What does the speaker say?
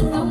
어.